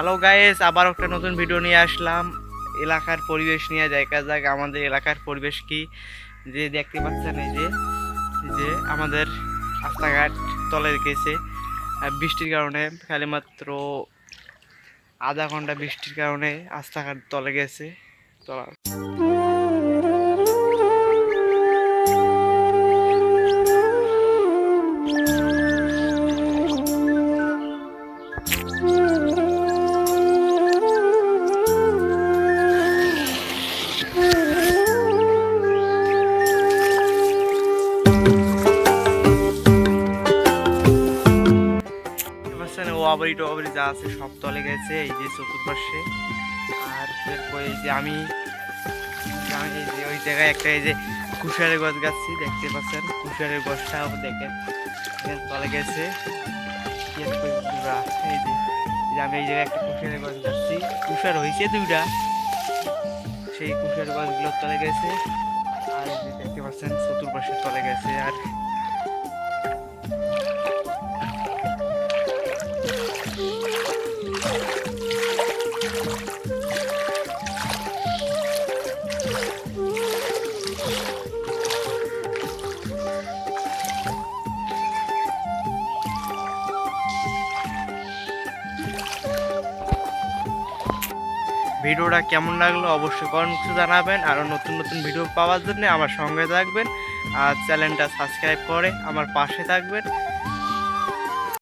Hello guys আবার একটা নতুন ভিডিও নিয়ে আসলাম। এলাকার পরিবেশ নিয়ে দেখা যাক, আমাদের এলাকার পরিবেশ কি? যে দেখতে পাচ্ছেন এই যে যে আমাদের রাস্তাঘাট তলে গেছে। বৃষ্টির কারণে, খালি মাত্র আধা ঘণ্টা বৃষ্টির কারণে রাস্তাঘাট তলে গেছে। তলা দেখতে পাচ্ছেন ও আবারি টবারি যা আছে সব তলে গেছে, এই যে চতুর্পাশে। আর এরপর এই যে আমি আমি এই যে ওই জায়গায় একটা এই যে কুশারের গাছ গাছছি, দেখতে পাচ্ছেন? কুশারের গাছটাও দেখেন তলে গেছে। এই যে আমি এই জায়গায় একটা কুশারের গছ গাছছি। কুশার হয়েছে দুইটা। সেই কুশারের গাছগুলো তলে গেছে। আর দেখতে পাচ্ছেন, চতুর্পাশে তলে গেছে। আর ভিডিওটা কেমন লাগল অবশ্যই কমেন্টসে জানাবেন। আরও নতুন নতুন ভিডিও পাওয়ার জন্য আমার সঙ্গে থাকবেন। আর চ্যানেলটা সাবস্ক্রাইব করে আমার পাশে থাকবেন।